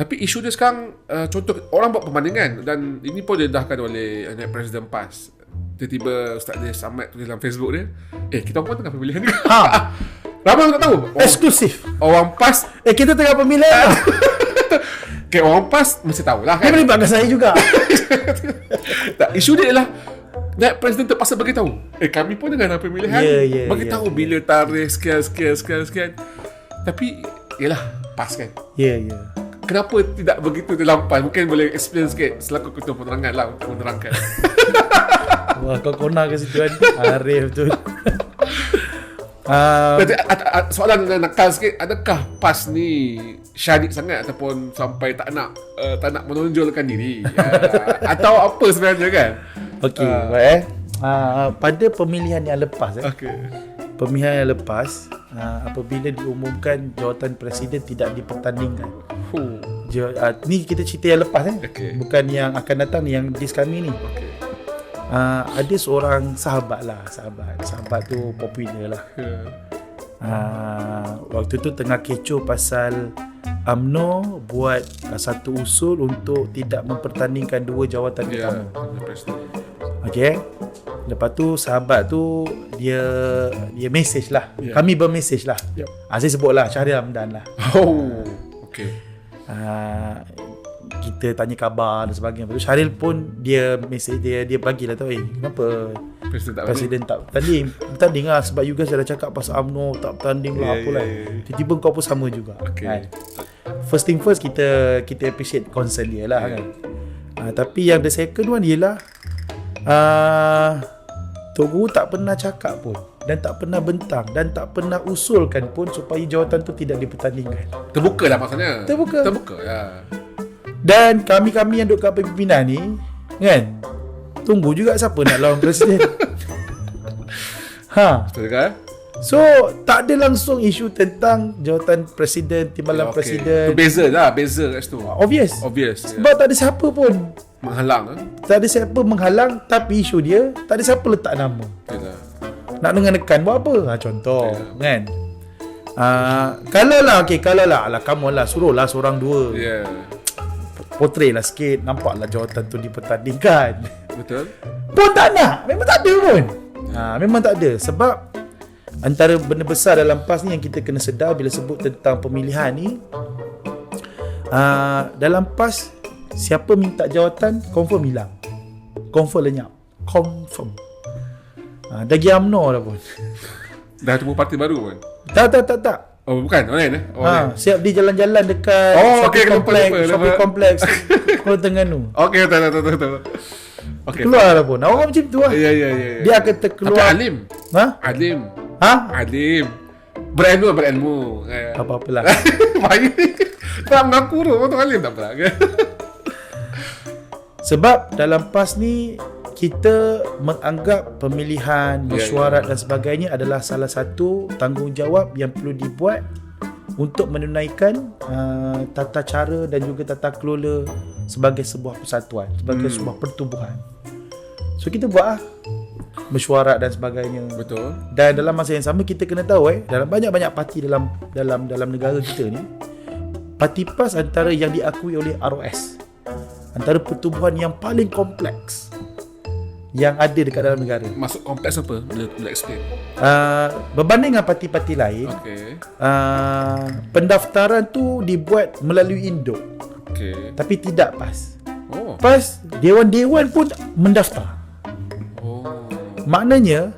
Tapi isu dia sekarang uh, contoh orang buat perbandingan dan ini pun didedahkan oleh uh, Presiden PAS. Tiba-tiba Ustaz dia Samad tulis dalam Facebook dia, eh kita pun tengah pemilihan juga. Ha. Ramai orang tak tahu. Orang, Eksklusif. orang PAS, Eh kita tengah pemilihan. okay, orang PAS mesti tahulah Dia kan. melibatkan saya juga. tak, isu dia ialah Naib Presiden terpaksa bagi tahu. Eh kami pun tengah dalam pemilihan. Ya, ya, bagi ya, tahu bila tarikh sekian sekian sekian sekian. Tapi yalah PAS kan. Ya, ya. Kenapa tidak begitu dalam PAS? Mungkin boleh explain sikit selaku ketua penerangan lah untuk menerangkan. Wah kau kona ke situ kan. Arif tu. Ah, Berarti, a- a- soalan yang nakal sikit, adakah PAS ni syadik sangat ataupun sampai tak nak uh, tak nak menonjolkan diri? Uh, atau apa sebenarnya kan? Okey, baik eh. Ah, pada pemilihan yang lepas eh. Okey. Pemilihan yang lepas ah, apabila diumumkan jawatan presiden tidak dipertandingkan. Huh. Ah, ni kita cerita yang lepas eh. Okey. Bukan yang akan datang yang dis kami ni. Okey. Ah, ada seorang sahabat lah, sahabat. Sahabat tu popular lah. Uh, Ah, waktu tu tengah kecoh pasal UMNO buat ah, satu usul untuk tidak mempertandingkan dua jawatan ya, utama. Okey. Lepas tu sahabat tu dia dia message lah. Ya. Kami bermessage lah. Yep. Ah, saya sebut lah Syahrial Hamdan lah. Oh. Okey. Ah, kita tanya khabar dan sebagainya. Lepas tu Syahril pun dia message dia dia bagilah tahu eh kenapa Presiden tak presiden tak bertanding. Bertanding lah sebab you guys dah cakap pasal UMNO tak bertanding lah Ya, apalah. ya, ya. Tiba-tiba kau pun sama juga. Okey. Kan? First thing first kita kita appreciate concern dia lah Ya. kan. Ah, tapi yang the second one ialah ah Tok Guru tak pernah cakap pun dan tak pernah bentang dan tak pernah usulkan pun supaya jawatan tu tidak dipertandingkan. Terbuka lah maksudnya. Terbuka. Terbuka ya. Dan kami-kami yang duduk kat pimpinan ni kan tunggu juga siapa nak lawan presiden. ha. Betul eh? So tak ada langsung isu tentang jawatan presiden, timbalan Okey. presiden. Itu beza lah, beza kat situ. Obvious. Obvious. Ya. Sebab tak ada siapa pun. Menghalang eh? Tak ada siapa menghalang tapi isu dia tak ada siapa letak nama. Lah. Nak dengan nekan buat apa? Ha, contoh Ya. kan. Uh, kalau lah okay, kalau lah ala kamu lah suruh lah seorang dua Ya. portray lah sikit nampaklah jawatan tu dipertandingkan Betul. pun tak nak memang tak ada pun ha, memang tak ada sebab antara benda besar dalam PAS ni yang kita kena sedar bila sebut tentang pemilihan ni uh, dalam PAS siapa minta jawatan confirm hilang confirm lenyap confirm ha, dah pergi UMNO dah pun Dah temu parti baru pun. tak tak tak tak Oh bukan, orang lain eh? Oh, Ha, siap di jalan-jalan dekat Oh, Shopping lupa, Complex, lupa, lupa. Shopping Complex Kuala Terengganu. Okey, betul, betul, betul, betul. Okey. Keluar dah pun. Awak macam tu lah. Ya, ya, ya. ya. Dia akan terkeluar. Tapi alim. Ha? Alim. Ha? Alim. Berilmu, berilmu. Eh. Apa-apalah. Baik. Tak mengaku tu, orang alim tak apa. Sebab dalam PAS ni kita menganggap pemilihan, Ya, mesyuarat dan sebagainya adalah salah satu tanggungjawab yang perlu dibuat untuk menunaikan uh, tata cara dan juga tata kelola sebagai sebuah persatuan, sebagai Hmm. sebuah pertubuhan. So kita buat ah mesyuarat dan sebagainya. Betul. Dan dalam masa yang sama kita kena tahu eh dalam banyak-banyak parti dalam dalam dalam negara kita ni parti PAS antara yang diakui oleh ROS antara pertubuhan yang paling kompleks yang ada dekat dalam negara. Masuk kompleks apa? Boleh, boleh explain. Uh, berbanding dengan parti-parti lain, Okey. uh, pendaftaran tu dibuat melalui Induk Okey. tapi tidak PAS. Oh. PAS dewan-dewan pun mendaftar. Maknanya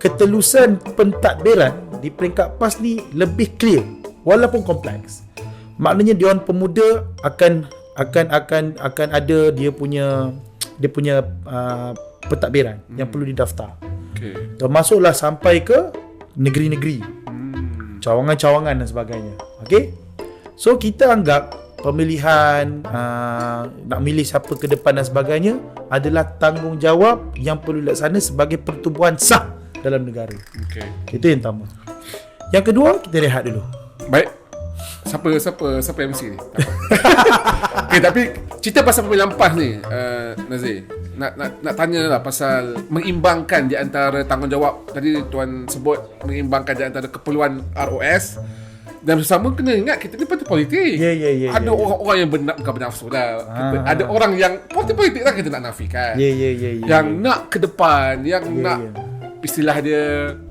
ketelusan pentadbiran di peringkat PAS ni lebih clear walaupun kompleks. Maknanya Dewan Pemuda akan akan akan akan ada dia punya dia punya uh, pentadbiran hmm. yang perlu didaftar. Okey. Termasuklah sampai ke negeri-negeri, Hmm. cawangan-cawangan dan sebagainya. Okey? So kita anggap pemilihan uh, nak milih siapa ke depan dan sebagainya adalah tanggungjawab yang perlu dilaksana sebagai pertubuhan sah dalam negara. Okey. Itu yang pertama. Yang kedua, kita rehat dulu. Baik. Siapa siapa siapa MC ni? Okey, tapi cerita pasal pemilihan PAS ni, uh, Nazir. Nak nak nak tanya lah pasal mengimbangkan di antara tanggungjawab tadi tuan sebut mengimbangkan di antara keperluan ROS Dan bersama kena ingat kita ni parti politik. Ya, ya, ya, Ada ya, ya. orang-orang yang benar bukan bernafsu lah. Kita, Ah, ada orang yang parti politik lah kita nak nafikan. Ya, ya, ya, ya. yang nak ke depan, yang Ya, nak ya. istilah dia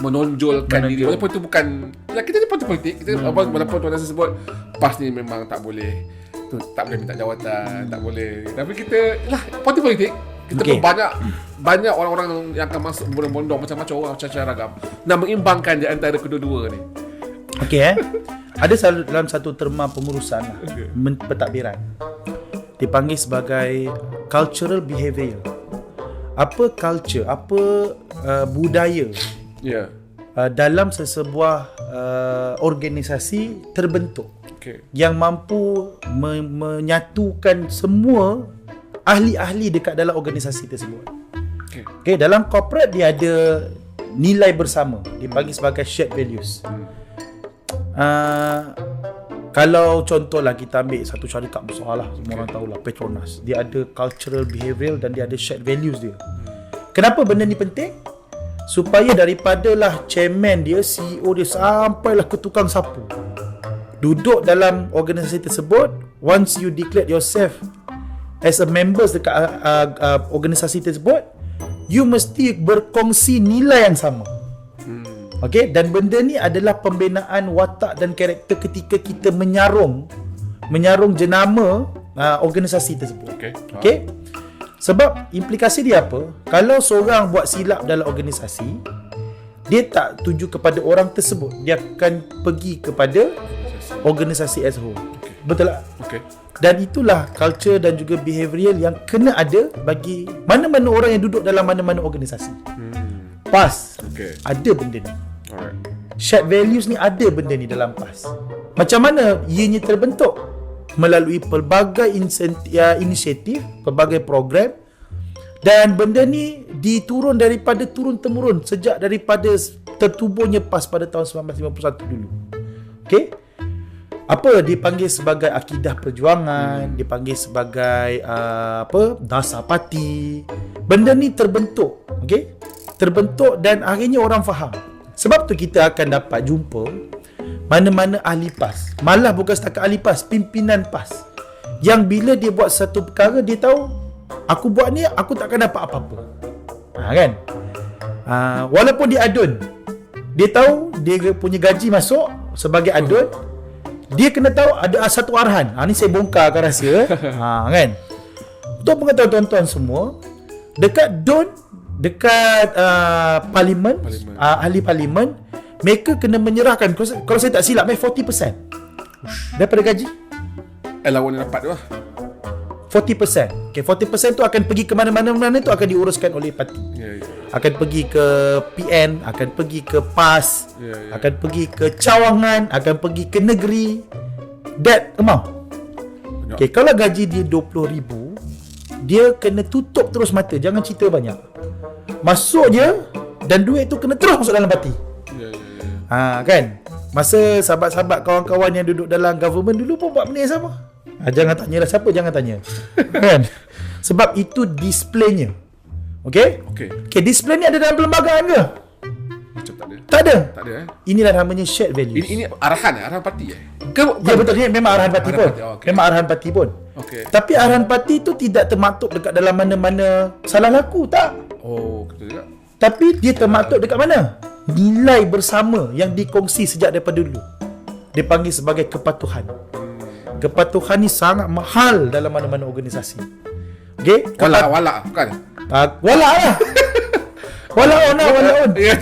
menonjolkan Menonjol. diri. Walaupun itu bukan ya kita ni parti politik. Kita Hmm. apa walaupun tuan rasa sebut PAS ni memang tak boleh tu, tak boleh minta jawatan, tak boleh. Tapi kita lah parti politik. Kita okay. pun banyak banyak orang-orang yang akan masuk bondong-bondong macam-macam orang macam-macam ragam. Nak mengimbangkan di antara kedua-dua ni. Okey eh. Ada selalu dalam satu terma pengurusan lah, men- pentadbiran. Dipanggil sebagai cultural behaviour. Apa culture, apa uh, budaya Ya. uh, dalam sesebuah uh, organisasi terbentuk Okey. yang mampu me- menyatukan semua ahli-ahli dekat dalam organisasi tersebut. Okey. Okay, dalam corporate dia ada nilai bersama dipanggil sebagai shared values. Uh, kalau contohlah kita ambil satu syarikat besar lah semua orang tahulah Petronas. Dia ada cultural behavioural dan dia ada shared values dia. Kenapa benda ni penting? Supaya daripada lah chairman dia CEO dia sampailah ke tukang sapu. Duduk dalam organisasi tersebut once you declare yourself as a members dekat uh, uh, organisasi tersebut you mesti berkongsi nilai yang sama Okey dan benda ni adalah pembinaan watak dan karakter ketika kita menyarung menyarung jenama uh, organisasi tersebut. Okey. Okey. Sebab implikasi dia apa? Kalau seorang buat silap dalam organisasi, dia tak tuju kepada orang tersebut. Dia akan pergi kepada organisasi as whole. Betul tak? Okey. Dan itulah culture dan juga behavioral yang kena ada bagi mana-mana orang yang duduk dalam mana-mana organisasi. Hmm. PAS Okey. ada benda ni. Alright. Shared values ni ada benda ni dalam PAS. Macam mana ianya terbentuk? Melalui pelbagai ya, inisiatif, pelbagai program dan benda ni diturun daripada turun-temurun sejak daripada tertubuhnya PAS pada tahun 1951 dulu. Okey? Apa dipanggil sebagai akidah perjuangan, dipanggil sebagai uh, apa? dasar parti. Benda ni terbentuk, okey? Terbentuk dan akhirnya orang faham. Sebab tu kita akan dapat jumpa mana-mana ahli PAS. Malah bukan setakat ahli PAS, pimpinan PAS. Yang bila dia buat satu perkara dia tahu aku buat ni aku takkan dapat apa-apa. Ha kan? Ha, walaupun dia adun. Dia tahu dia punya gaji masuk sebagai adun. Dia kena tahu ada satu arahan. Ha ni saya bongkar akan rasa. ha kan? Untuk pengetahuan tuan-tuan semua, dekat DUN, dekat uh, parlimen, Parlimen. uh, ahli parlimen, mereka kena menyerahkan kalau, saya- kalau saya tak silap eh 40% daripada gaji. Allowance yang dapat tu lah. 40%. Okay, 40% tu akan pergi ke mana-mana mana tu akan diuruskan oleh parti. Ya, ya. Akan pergi ke PN, akan pergi ke PAS, Ya, ya. akan pergi ke cawangan, akan pergi ke negeri. That amount. Banyak. Okay, kalau gaji dia 20,000, dia kena tutup terus mata, jangan cerita banyak. Masuk je dan duit tu kena terus masuk dalam parti. Ya, ya, ya. Ha kan? Masa sahabat-sahabat kawan-kawan yang duduk dalam government dulu pun buat benda yang sama. Ha, jangan tanya lah siapa jangan tanya. kan? Sebab itu displaynya. Okey? Okey. Okey, display ni ada dalam perlembagaan ke? Macam tak ada. Tak ada. Tak ada eh. Inilah namanya shared values. Ini ini arahan eh, arahan parti eh. Ke Ya betul ni memang arahan parti Arahan pun. parti, oh, okey. Memang arahan parti pun. Okey. Tapi arahan parti tu tidak termaktub dekat dalam mana-mana salah laku tak. Oh, betul juga. Tapi dia termaktub dekat mana? Nilai bersama yang dikongsi sejak daripada dulu. Dipanggil sebagai kepatuhan. Kepatuhan ni sangat mahal dalam mana-mana organisasi. Okey? Walak walak bukan? Uh, wala lah. wala on lah, wala on. Ya,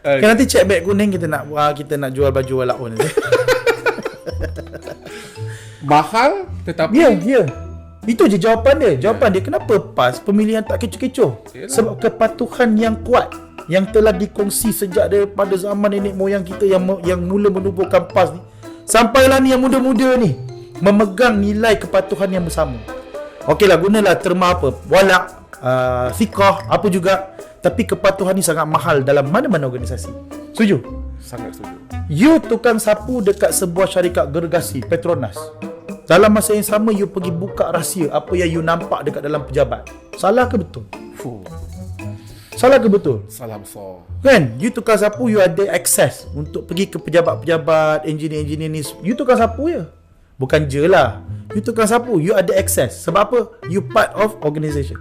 Kan nanti check bag kuning kita nak uh, kita nak jual baju wala on nanti. mahal tetapi Ya, ya. Itu je jawapan dia. Jawapan dia kenapa PAS pemilihan tak kecoh-kecoh? Yalah. Sebab kepatuhan yang kuat yang telah dikongsi sejak daripada zaman nenek moyang kita yang yang mula menubuhkan PAS ni. Sampailah ni yang muda-muda ni memegang nilai kepatuhan yang bersama. Okeylah gunalah terma apa? Walak, uh, fikah, apa juga. Tapi kepatuhan ni sangat mahal dalam mana-mana organisasi. Setuju? sangat setuju. You tukang sapu dekat sebuah syarikat gergasi Petronas. Dalam masa yang sama you pergi buka rahsia apa yang you nampak dekat dalam pejabat. Salah ke betul? Fuh. Salah ke betul? Salah besar. Kan? You tukar sapu, you ada access untuk pergi ke pejabat-pejabat, engineer-engineer ni. You tukar sapu je. Bukan je lah. You tukar sapu, you ada access. Sebab apa? You part of organisation.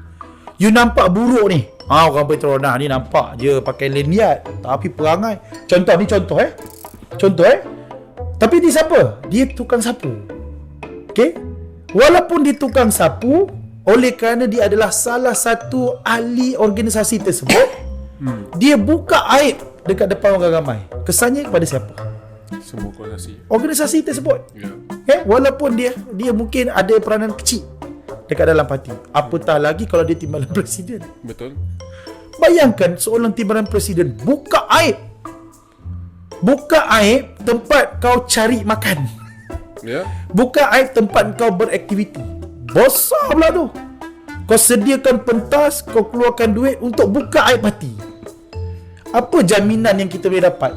You nampak buruk ni. Ah orang Petronas ni nampak je pakai lanyard. Tapi perangai. Contoh ni contoh eh. Contoh eh. Tapi dia siapa? Dia tukang sapu. Okay? Walaupun dia tukang sapu, oleh kerana dia adalah salah satu ahli organisasi tersebut, hmm. dia buka aib dekat depan orang ramai. Kesannya kepada siapa? Semua koordinasi. Organisasi tersebut. Ya. Okay? Walaupun dia dia mungkin ada peranan kecil dekat dalam parti. Apatah lagi kalau dia timbalan presiden. Betul. Bayangkan seorang timbalan presiden buka aib. Buka aib tempat kau cari makan. Ya. Buka aib tempat kau beraktiviti. Besar pula tu. Kau sediakan pentas, kau keluarkan duit untuk buka aib parti. Apa jaminan yang kita boleh dapat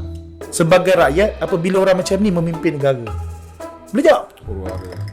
sebagai rakyat apabila orang macam ni memimpin negara? Boleh jawab? Purwara.